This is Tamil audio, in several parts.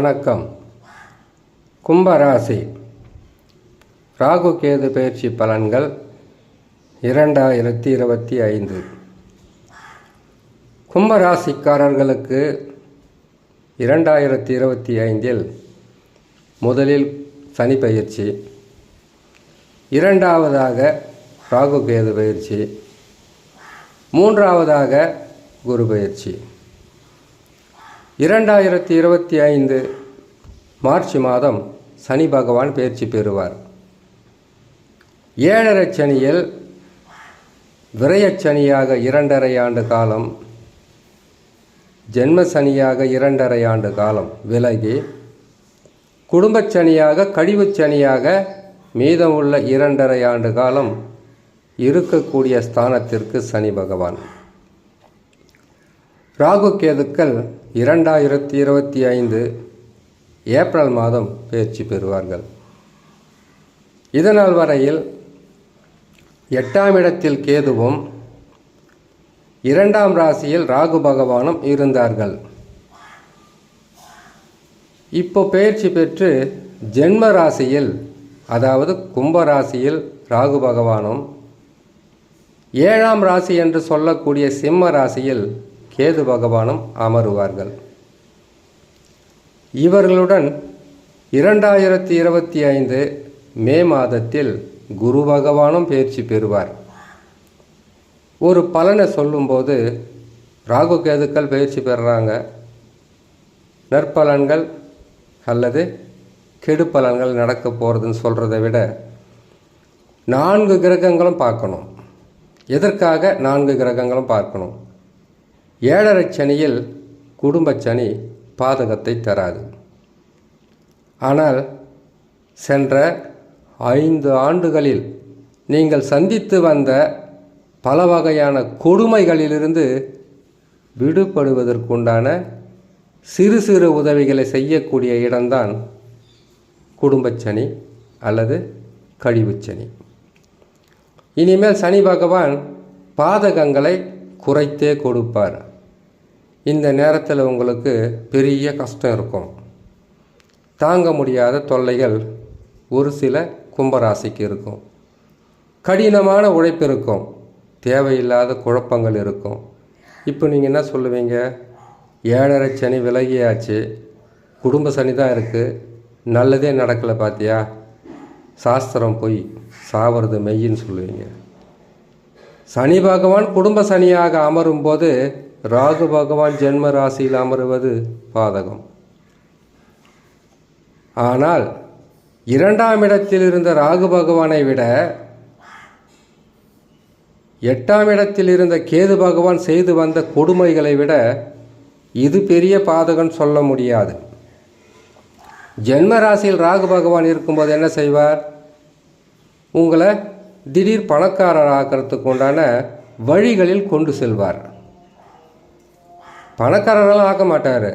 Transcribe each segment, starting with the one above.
வணக்கம். கும்பராசி. ராகு கேது பயிற்சி பலன்கள் இரண்டாயிரத்தி இருபத்தி ஐந்து. கும்பராசிக்காரர்களுக்கு இரண்டாயிரத்தி இருபத்தி ஐந்தில் முதலில் சனி பயிற்சி. இரண்டாவதாக ராகு கேது பயிற்சி. மூன்றாவதாக குரு பயிற்சி. இரண்டாயிரத்தி இருபத்தி ஐந்து மார்ச் மாதம் சனி பகவான் பயிற்சி பெறுவார். ஏழரை சனியில் விரயச்சனியாக இரண்டரை ஆண்டு காலம் ஜென்ம சனியாக இரண்டரை ஆண்டு காலம் விலகி குடும்பச்சனியாக கழிவுச்சனியாக கழிவுச் சனியாக மீதமுள்ள இரண்டரை ஆண்டு காலம் இருக்கக்கூடிய ஸ்தானத்திற்கு சனி பகவான். ராகு கேதுக்கள் இரண்டாயிரத்தி இருபத்தி ஐந்து ஏப்ரல் மாதம் பயிற்சி பெறுவார்கள். இதனால் வரையில் எட்டாம் இடத்தில் கேதுவும் இரண்டாம் ராசியில் ராகு பகவானும் இருந்தார்கள். இப்போ பயிற்சி பெற்று ஜென்ம ராசியில் அதாவது கும்ப ராசியில் ராகு பகவானும் ஏழாம் ராசி என்று சொல்லக்கூடிய சிம்ம ராசியில் கேது பகவானும் அமருவார்கள். இவர்களுடன் இரண்டாயிரத்தி இருபத்தி ஐந்து மே மாதத்தில் குரு பகவானும் பயிற்சி பெறுவார். ஒரு பலனை சொல்லும்போது ராகு கேதுக்கள் பயிற்சி பெறுறாங்க. நற்பலன்கள் அல்லது கெடுப்பலன்கள் நடக்க போகிறதுன்னு சொல்கிறத விட நான்கு கிரகங்களும் பார்க்கணும். எதற்காக நான்கு கிரகங்களும் பார்க்கணும்? ஏழரை சனியில் குடும்ப சனி பாதகத்தை தராது. ஆனால் சென்ற ஐந்து ஆண்டுகளில் நீங்கள் சந்தித்து வந்த பல வகையான கொடுமைகளிலிருந்து விடுபடுவதற்குண்டான சிறு சிறு உதவிகளை செய்யக்கூடிய இடம்தான் குடும்பச்சனி அல்லது கழிவுச் சனி. இனிமேல் சனி பகவான் பாதகங்களை குறைத்தே கொடுப்பார். இந்த நேரத்தில் உங்களுக்கு பெரிய கஷ்டம் இருக்கும். தாங்க முடியாத தொல்லைகள் ஒரு சில கும்பராசிக்கு இருக்கும். கடினமான உழைப்பு இருக்கும். தேவையில்லாத குழப்பங்கள் இருக்கும். இப்போ நீங்கள் என்ன சொல்லுவீங்க? ஏழரை சனி விலகியாச்சு. குடும்ப சனி தான் இருக்குது நல்லதே நடக்கலை பார்த்தியா சாஸ்திரம் போய் சாவறது மெய்யின்னு சொல்லுவீங்க. சனி பகவான் குடும்ப சனியாக அமரும் போது ராகு பகவான் ஜென்ம ராசியில் அமருவது பாதகம். ஆனால் இரண்டாம் இடத்தில் இருந்த ராகு பகவானை விட எட்டாம் இடத்தில் இருந்த கேது பகவான் செய்து வந்த கொடுமைகளை விட இது பெரிய பாதகம் சொல்ல முடியாது. ஜென்ம ராசியில் ராகு பகவான் இருக்கும்போது என்ன செய்வார்? உங்களை திடீர் பணக்காரர் ஆக்கிறதுக்கு உண்டான வழிகளில் கொண்டு செல்வார். பணக்காரரெல்லாம் ஆக்க மாட்டார்.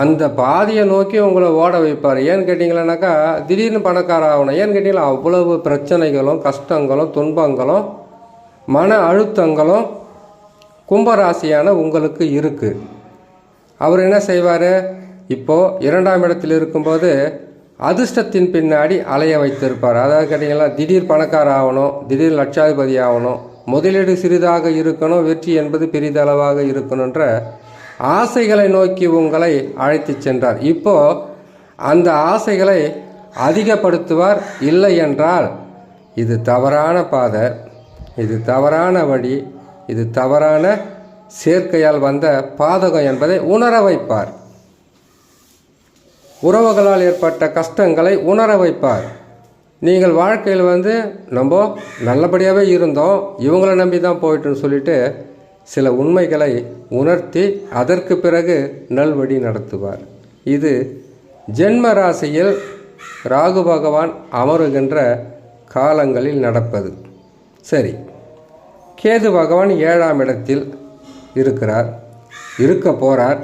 அந்த பாதியை நோக்கி உங்களை ஓட வைப்பார். ஏன்னு கேட்டிங்களேனாக்கா திடீர்னு பணக்கார ஆகணும். ஏன்னு கேட்டிங்களா அவ்வளவு பிரச்சனைகளும் கஷ்டங்களும் துன்பங்களும் மன அழுத்தங்களும் கும்பராசியான உங்களுக்கு இருக்குது அவர் என்ன செய்வார்? இப்போது இரண்டாம் இடத்தில் இருக்கும்போது அதிர்ஷ்டத்தின் பின்னாடி அலைய வைத்திருப்பார். அதாவது கேட்டிங்கன்னா திடீர் பணக்கார ஆகணும் திடீர் லட்சாதிபதி ஆகணும் முதலீடு சிறிதாக இருக்கணும் வெற்றி என்பது பெரிதளவாக இருக்கணுன்ற ஆசைகளை நோக்கி உங்களை அழைத்து சென்றார். இப்போ அந்த ஆசைகளை அதிகப்படுத்துவார் இல்லை என்றால் இது தவறான பாதை இது தவறான வழி இது தவறான சேர்க்கையால் வந்த பாதகம் என்பதை உணர வைப்பார். உறவுகளால் ஏற்பட்ட கஷ்டங்களை உணர வைப்பார். நீங்கள் வாழ்க்கையில் வந்து நம்ம நல்லபடியாகவே இருந்தோம் இவங்களை நம்பி தான் போயிட்டுன்னு சொல்லிட்டு சில உண்மைகளை உணர்த்தி அதற்கு பிறகு நல்வழி நடத்துவார். இது ஜென்ம ராசியில் ராகு பகவான் அமருகின்ற காலங்களில் நடப்பது. சரி கேது பகவான் ஏழாம் இடத்தில் இருக்கிறார் இருக்க போகிறார்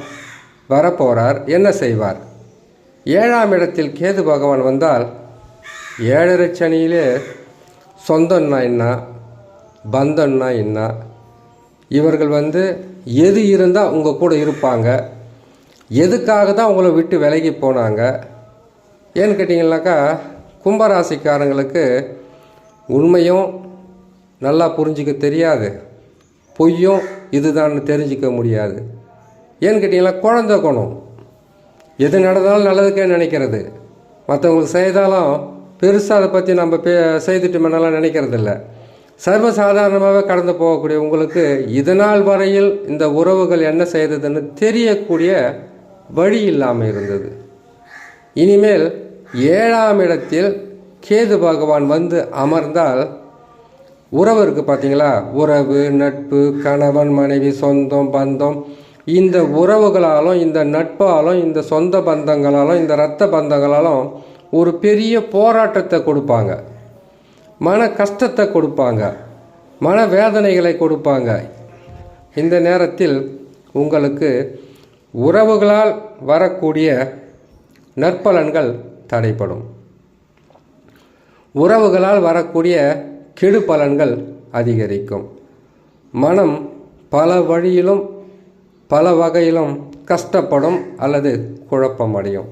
வரப்போகிறார் என்ன செய்வார்? ஏழாம் இடத்தில் கேது பகவான் வந்தால் ஏழரை சனியிலே சொந்தம்னா என்ன பந்தம்னா என்ன இவர்கள் வந்து எது இருந்தால் உங்கள் கூட இருப்பாங்க? எதுக்காக தான் உங்களை விட்டு விலகி போனாங்க? ஏன்னு கேட்டிங்கனாக்கா கும்பராசிக்காரங்களுக்கு உண்மையும் நல்லா புரிஞ்சிக்க தெரியாது. பொய்யும் இதுதான்னு தெரிஞ்சிக்க முடியாது. ஏன்னு கேட்டிங்கன்னா குழந்தை குணம். எது நடந்தாலும் நல்லதுக்கே நினைக்கிறது. மற்றவங்களுக்கு செய்தாலும் பெருசாக அதை பற்றி நம்ம பே செய்துட்டோம்னாலாம் நினைக்கிறதில்ல. சர்வசாதாரணமாக கடந்து போகக்கூடிய உங்களுக்கு இதனால் வரையில் இந்த உறவுகள் என்ன செய்ததுன்னு தெரியக்கூடிய வழி இல்லாமல் இருந்தது. இனிமேல் ஏழாம் இடத்தில் கேது பகவான் வந்து அமர்ந்தால் உறவு இருக்குது பார்த்தீங்களா உறவு நட்பு கணவன் மனைவி சொந்தம் பந்தம். இந்த உறவுகளாலும் இந்த நட்பாலும் இந்த சொந்த பந்தங்களாலும் இந்த இரத்த பந்தங்களாலும் ஒரு பெரிய போராட்டத்தை கொடுப்பாங்க. மன கஷ்டத்தை கொடுப்பாங்க. மன வேதனைகளை கொடுப்பாங்க. இந்த நேரத்தில் உங்களுக்கு உறவுகளால் வரக்கூடிய நற்பலன்கள் தடைப்படும் உறவுகளால் வரக்கூடிய கெடு பலன்கள் அதிகரிக்கும். மனம் பல வழியிலும் பல வகையிலும் கஷ்டப்படும் அல்லது குழப்பமடையும்.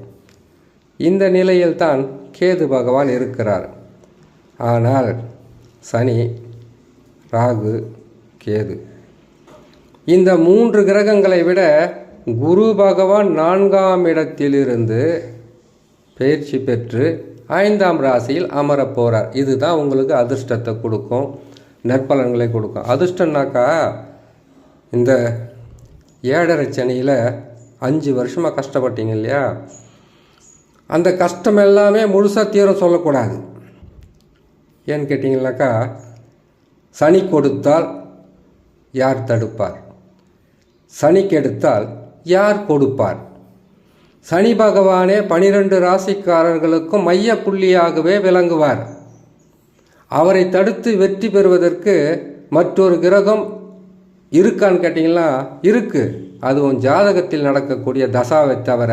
இந்த நிலையில்தான் கேது பகவான் இருக்கிறார். ஆனால் சனி ராகு கேது. இந்த மூன்று கிரகங்களை விட குரு பகவான் நான்காம் இடத்திலிருந்து பயிற்சி பெற்று ஐந்தாம் ராசியில் அமரப் போகிறார் இதுதான் உங்களுக்கு அதிர்ஷ்டத்தை கொடுக்கும் நற்பலன்களை கொடுக்கும். அதிர்ஷ்டம்னாக்கா இந்த ஏழரை சனியில் அஞ்சு வருஷமாக கஷ்டப்பட்டீங்க இல்லையா? அந்த கஷ்டம் எல்லாமே முழுசாக தீரம் சொல்லக்கூடாது. ஏன்னு கேட்டிங்கனாக்கா சனி கொடுத்தால் யார் தடுப்பார்? சனி கெடுத்தால் யார் கொடுப்பார்? சனி பகவானே பனிரெண்டு ராசிக்காரர்களுக்கும் மைய புள்ளியாகவே விளங்குவார். அவரை தடுத்து வெற்றி பெறுவதற்கு மற்றொரு கிரகம் இருக்கான்னு கேட்டிங்கன்னா இருக்குது அதுவும் ஜாதகத்தில் நடக்கக்கூடிய தசாவை தவிர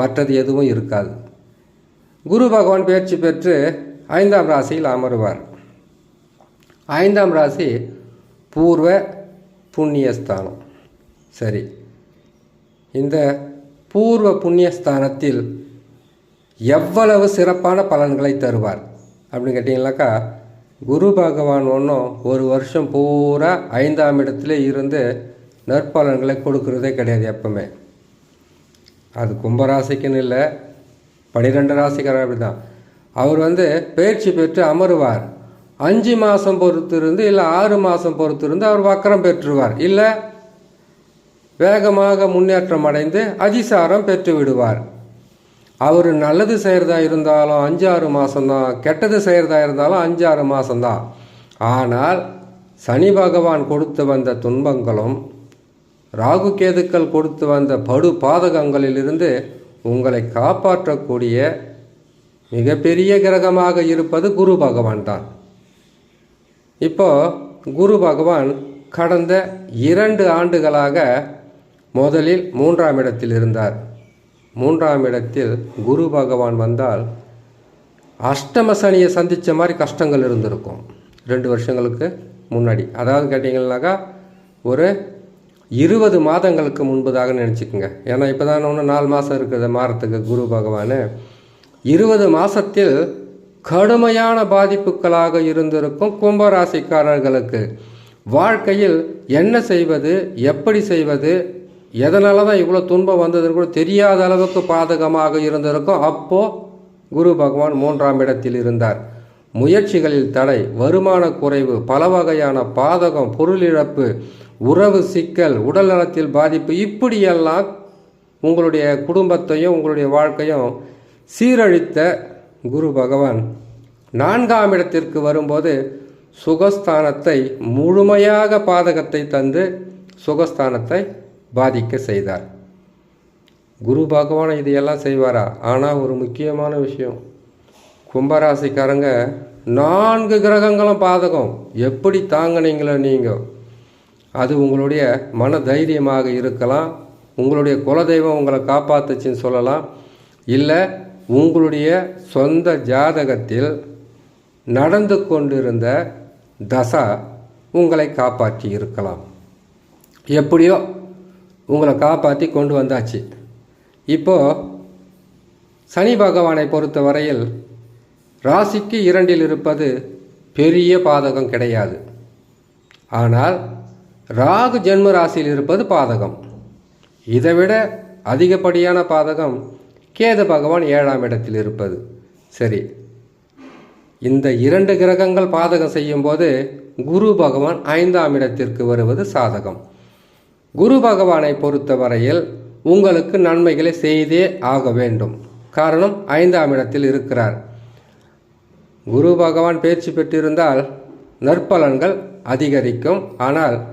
மற்றது எதுவும் இருக்காது. குரு பகவான் பயிற்சி பெற்று ஐந்தாம் ராசியில் அமருவார். ஐந்தாம் ராசி பூர்வ புண்ணியஸ்தானம். சரி. இந்த பூர்வ புண்ணியஸ்தானத்தில் எவ்வளவு சிறப்பான பலன்களை தருவார் அப்படின்னு கேட்டிங்கனாக்கா குரு பகவான் ஒன்றும் ஒரு வருஷம் பூரா ஐந்தாம் இடத்துல இருந்து நற்பலன்களை கொடுக்கறதே கிடையாது எப்பவுமே. அது கும்பராசிக்குன்னு இல்லை பனிரெண்டு ராசிக்காரர் அப்படி தான் அவர் வந்து பயிற்சி பெற்று அமருவார். அஞ்சு மாதம் பொறுத்து இருந்து இல்லை ஆறு மாதம் பொறுத்து இருந்து அவர் வக்கரம் பெற்றுவார். இல்லை வேகமாக முன்னேற்றம் அடைந்து அதிசாரம் பெற்று விடுவார். அவர் நல்லது செய்கிறதா இருந்தாலும் அஞ்சாறு மாதம்தான் கெட்டது செய்கிறதா இருந்தாலும் அஞ்சாறு மாதம்தான் ஆனால் சனி பகவான் கொடுத்து வந்த துன்பங்களும் ராகு கேதுக்கள் கொடுத்து வந்த படு பாதகங்களிலிருந்து உங்களை காப்பாற்றக்கூடிய மிகப்பெரிய கிரகமாக இருப்பது குரு பகவான் தான். இப்போ குரு பகவான் கடந்த இரண்டு ஆண்டுகளாக முதலில் மூன்றாம் இடத்தில் இருந்தார். மூன்றாம் இடத்தில் குரு பகவான் வந்தால் அஷ்டம சனியை சந்தித்த மாதிரி கஷ்டங்கள் இருந்திருக்கும். ரெண்டு வருஷங்களுக்கு முன்னாடி. அதாவது கேட்டிங்கன்னாக்கா ஒரு இருபது மாதங்களுக்கு முன்பதாக நினச்சிக்கோங்க. ஏன்னா இப்போ தான் ஒன்று நாலு மாதம் இருக்குது மாறத்துக்கு குரு பகவான். இருபது மாதத்தில் கடுமையான பாதிப்புகளாக இருந்திருக்கும் கும்பராசிக்காரர்களுக்கு. வாழ்க்கையில் என்ன செய்வது எப்படி செய்வது எதனால தான் இவ்வளோ துன்பம் வந்ததுன்னு கூட தெரியாத அளவுக்கு பாதகமாக இருந்திருக்கும். அப்போது குரு பகவான் மூன்றாம் இடத்தில் இருந்தார். முயற்சிகளில் தடை வருமான குறைவு பல வகையான பாதகம் பொருளிழப்பு உறவு சிக்கல் உடல் நலத்தில் பாதிப்பு இப்படியெல்லாம் உங்களுடைய குடும்பத்தையும் உங்களுடைய வாழ்க்கையும் சீரழித்த குரு பகவான் நான்காம் இடத்திற்கு வரும்போது சுகஸ்தானத்தை முழுமையாக பாதகத்தை தந்து சுகஸ்தானத்தை பாதிக்க செய்தார். குரு பகவான் இதையெல்லாம் செய்வாரா? ஆனால் ஒரு முக்கியமான விஷயம். கும்பராசிக்காரங்க நான்கு கிரகங்களும் பாதகம். எப்படி தாங்கினீங்களோ நீங்கள் அது உங்களுடைய மன தைரியமாக இருக்கலாம். உங்களுடைய குலதெய்வம் உங்களை காப்பாத்துச்சுன்னு சொல்லலாம். இல்லை உங்களுடைய சொந்த ஜாதகத்தில் நடந்து கொண்டிருந்த தசா உங்களை காப்பாற்றி இருக்கலாம். எப்படியோ உங்களை காப்பாற்றி கொண்டு வந்தாச்சு. இப்போது சனி பகவானை பொறுத்த வரையில் ராசிக்கு இரண்டில் இருப்பது பெரிய பாதகம் கிடையாது. ஆனால் ராகு ஜென்ம ராசியில் இருப்பது பாதகம். இதைவிட அதிகப்படியான பாதகம் கேது பகவான் ஏழாம் இடத்தில் இருப்பது. சரி. இந்த இரண்டு கிரகங்கள் பாதகம் செய்யும்போது குரு பகவான் ஐந்தாம் இடத்திற்கு வருவது சாதகம். குரு பகவானை பொறுத்தவரையில் உங்களுக்கு நன்மைகளை செய்தே ஆக வேண்டும். காரணம் ஐந்தாம் இடத்தில் இருக்கிறார். குரு பகவான் பேச்சு பெற்றிருந்தால் நற்பலன்கள் அதிகரிக்கும். ஆனால்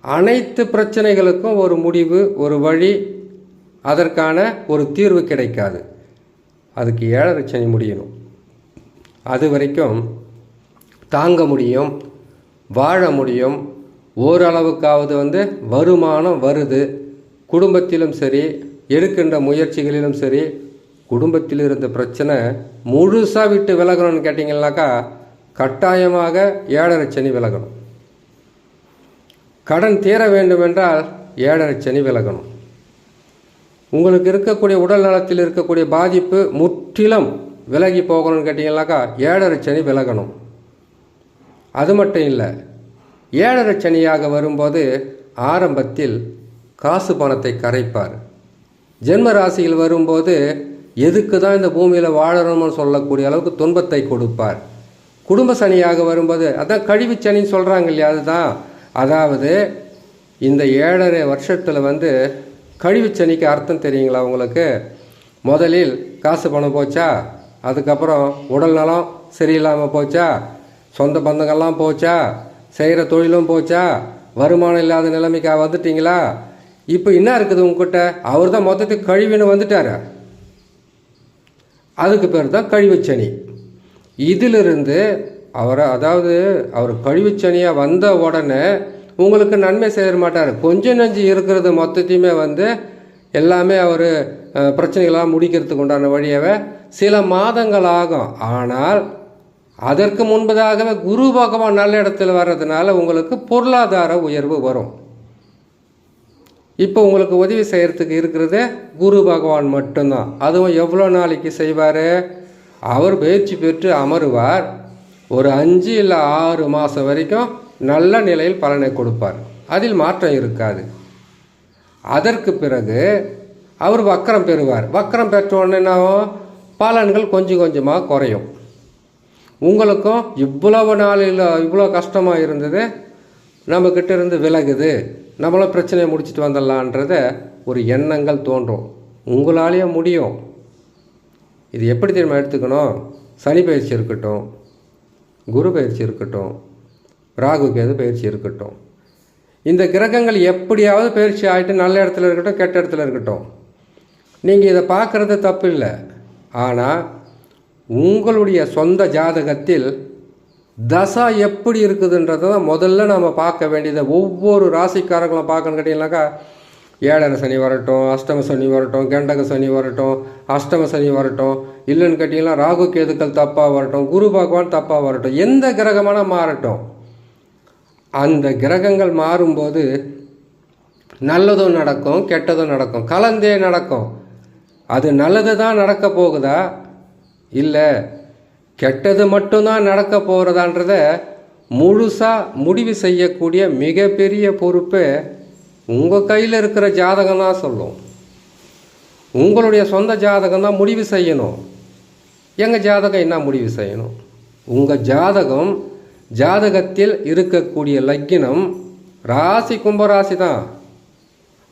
அனைத்து பிரச்சனைகளுக்கும் ஒரு முடிவு ஒரு வழி அதற்கான ஒரு தீர்வு கிடைக்காது. அதுக்கு ஏழரை சனி முடியணும். அது வரைக்கும் தாங்க முடியும் வாழ முடியும். ஓரளவுக்காவது வந்து வருமானம் வருது. குடும்பத்திலும் சரி எடுக்கின்ற முயற்சிகளிலும் சரி குடும்பத்தில் இருந்த பிரச்சனை முழுசாக விட்டு விலகணும்னு கேட்டிங்கன்னாக்கா கட்டாயமாக ஏழரை சனி விலகணும். கடன் தீர வேண்டுமென்றால் ஏழரை சனி விலகணும். உங்களுக்கு இருக்கக்கூடிய உடல் நலத்தில் இருக்கக்கூடிய பாதிப்பு முற்றிலும் விலகி போகணும்னு கேட்டிங்கனாக்கா ஏழரை சனி விலகணும். அது மட்டும் இல்லை ஏழரை சனியாக வரும்போது ஆரம்பத்தில் காசு பணத்தை கரைப்பார். ஜென்ம ராசியில் வரும்போது எதுக்கு தான் இந்த பூமியில் வாழணும்னு சொல்லக்கூடிய அளவுக்கு துன்பத்தை கொடுப்பார். குடும்ப சனியாக வரும்போது அதான் கழிவு சனின்னு சொல்கிறாங்க இல்லையா அதுதான். அதாவது இந்த ஏழரை வருஷத்தில் வந்து கழிவு சனிக்கு அர்த்தம் தெரியுங்களா உங்களுக்கு? முதலில் காசு பணம் போச்சா? அதுக்கப்புறம் உடல் நலம் சரியில்லாமல் போச்சா? சொந்த பந்தங்கள்லாம் போச்சா? செய்கிற தொழிலும் போச்சா? வருமானம் இல்லாத நிலைமைக்கா வந்துட்டிங்களா? இப்போ என்ன இருக்குது உங்ககிட்ட? அவர் தான் மொத்தத்துக்கு கழிவுன்னு வந்துட்டார். அதுக்கு பேர் தான் கழிவுச்சனி இதிலிருந்து அவரை அதாவது அவர் கழிவுச்சனியாக வந்த உடனே உங்களுக்கு நன்மை செய்ய மாட்டார். கொஞ்சம் நஞ்சு இருக்கிறது மொத்தத்தையுமே வந்து எல்லாமே அவர் பிரச்சனைகளாக முடிக்கிறதுக்கு உண்டான வழியவே சில மாதங்கள் ஆகும். ஆனால் அதற்கு முன்பதாகவே குரு பகவான் நல்ல இடத்துல வர்றதுனால உங்களுக்கு பொருளாதார உயர்வு வரும். இப்போ உங்களுக்கு உதவி செய்கிறதுக்கு இருக்கிறது குரு பகவான் மட்டும்தான். அதுவும் எவ்வளோ நாளைக்கு செய்வார்? அவர் பயிற்சி பெற்று அமருவார். ஒரு அஞ்சு இல்லை ஆறு மாதம் வரைக்கும் நல்ல நிலையில் பலனை கொடுப்பார். அதில் மாற்றம் இருக்காது. அதற்கு பிறகு அவர் வக்கரம் பெறுவார். வக்கரம் பெற்ற உடனே என்னாகும்? பலன்கள் கொஞ்சம் கொஞ்சமாக குறையும். உங்களுக்கும் இவ்வளவு நாளில் இவ்வளோ கஷ்டமாக இருந்தது நம்மக்கிட்ட இருந்து விலகுது நம்மளும் பிரச்சனையை முடிச்சுட்டு வந்துடலான்றத ஒரு எண்ணங்கள் தோன்றும். உங்களாலேயே முடியும். இது எப்படி தெரியுமா எடுத்துக்கணும்? சனி பயிற்சி இருக்கட்டும் குரு பயிற்சி இருக்கட்டும் ராகு கேது பயிற்சி இருக்கட்டும். இந்த கிரகங்கள் எப்படியாவது பயிற்சி ஆகிட்டு நல்ல இடத்துல இருக்கட்டும் கெட்ட இடத்துல இருக்கட்டும். நீங்கள் இதை பார்க்குறது தப்பு இல்லை ஆனால் உங்களுடைய சொந்த ஜாதகத்தில் தசா எப்படி இருக்குதுன்றதை தான் முதல்ல நம்ம பார்க்க வேண்டியது ஒவ்வொரு ராசிக்காரங்களும் பார்க்கணும் கேட்டிங்கனாக்கா ஏழரை சனி வரட்டும் அஷ்டம சனி வரட்டும் கெண்டக சனி வரட்டும் அஷ்டம சனி வரட்டும். இல்லைன்னு கேட்டிங்கன்னா ராகு கேதுக்கள் தப்பாக வரட்டும் குரு பகவான் தப்பாக வரட்டும். எந்த கிரகமான மாறட்டும். அந்த கிரகங்கள் மாறும்போது நல்லதும் நடக்கும் கெட்டதும் நடக்கும். கலந்தே நடக்கும். அது நல்லது தான் நடக்க போகுதா? இல்லை கெட்டது மட்டும்தான் நடக்க போகிறதான்றத முழுசாக முடிவு செய்யக்கூடிய மிகப்பெரிய பொறுப்பு உங்கள் கையில் இருக்கிற ஜாதகம் தான் சொல்லும். உங்களுடைய சொந்த ஜாதகம் தான் முடிவு செய்யணும். எங்கள் ஜாதகம் என்ன முடிவு செய்யணும்? உங்கள் ஜாதகம் ஜாதகத்தில் இருக்கக்கூடிய லக்கினம் ராசி கும்பராசி தான்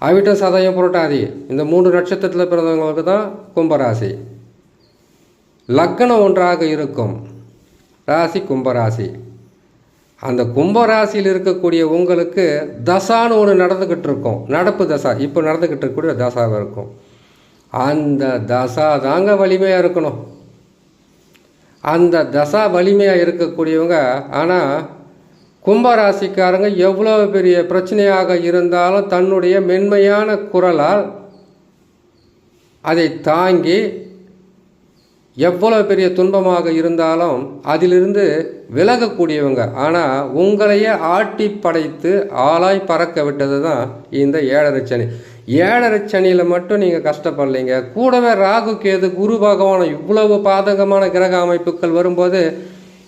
அவிட்டம் சதயம் புரட்டாதி. இந்த மூன்று நட்சத்திரத்தில் பிறந்தவங்களுக்கு தான் கும்பராசி. லக்னம் ஒன்றாக இருக்கும். ராசி கும்பராசி. அந்த கும்பராசியில் இருக்கக்கூடிய உங்களுக்கு தசான்னு ஒன்று நடந்துக்கிட்டு இருக்கும். நடப்பு தசா. இப்போ நடந்துக்கிட்டு இருக்கக்கூடிய தசாவாக இருக்கும். அந்த தசா தாங்க வலிமையாக இருக்கணும். அந்த தசா வலிமையாக இருக்கக்கூடியவங்க ஆனால் கும்பராசிக்காரங்க எவ்வளோ பெரிய பிரச்சனையாக இருந்தாலும் தன்னுடைய மென்மையான குரலால் அதை தாங்கி எவ்வளோ பெரிய துன்பமாக இருந்தாலும் அதிலிருந்து விலகக்கூடியவங்க. ஆனால் உங்களையே ஆட்டி படைத்து ஆளாய் பறக்க விட்டது தான் இந்த ஏழரை சனி. ஏழரை சனியில் மட்டும் நீங்கள் கஷ்டப்படலைங்க. கூடவே ராகு கேது குரு பகவான் இவ்வளவு பாதகமான கிரக அமைப்புகள் வரும்போது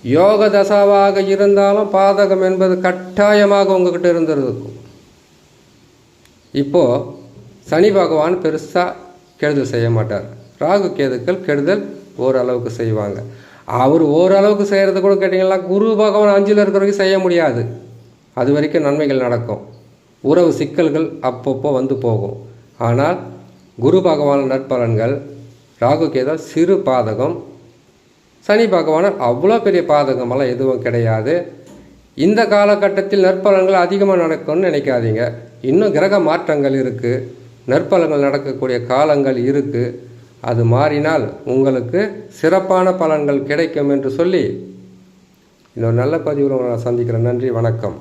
யோக தசாவாக இருந்தாலும் பாதகம் என்பது கட்டாயமாக உங்ககிட்ட இருந்திருக்கும் இப்போது சனி பகவான் பெருசாக கெடுதல் செய்ய மாட்டார். ராகு கேதுக்கள் கெடுதல் ஓரளவுக்கு செய்வாங்க. அவர் ஓரளவுக்கு செய்கிறது கூட கேட்டிங்கன்னா குரு பகவான் அஞ்சில் இருக்கிற வரைக்கும் செய்ய முடியாது. அது வரைக்கும் நன்மைகள் நடக்கும். உறவு சிக்கல்கள் அப்பப்போ வந்து போகும். ஆனால் குரு பகவான் நற்பலன்கள் ராகு கேதா சிறு பாதகம் சனி பகவான் அவ்வளோ பெரிய பாதகமெல்லாம் எதுவும் கிடையாது. இந்த காலகட்டத்தில் நற்பலன்கள் அதிகமாக நடக்கும்னு நினைக்காதீங்க. இன்னும் கிரக மாற்றங்கள் இருக்குது நற்பலன்கள் நடக்கக்கூடிய காலங்கள் இருக்குது அது மாறினால் உங்களுக்கு சிறப்பான பலன்கள் கிடைக்கும் என்று சொல்லி இன்னொரு நல்ல பதிவில் நான் சந்திக்கிறேன். நன்றி வணக்கம்.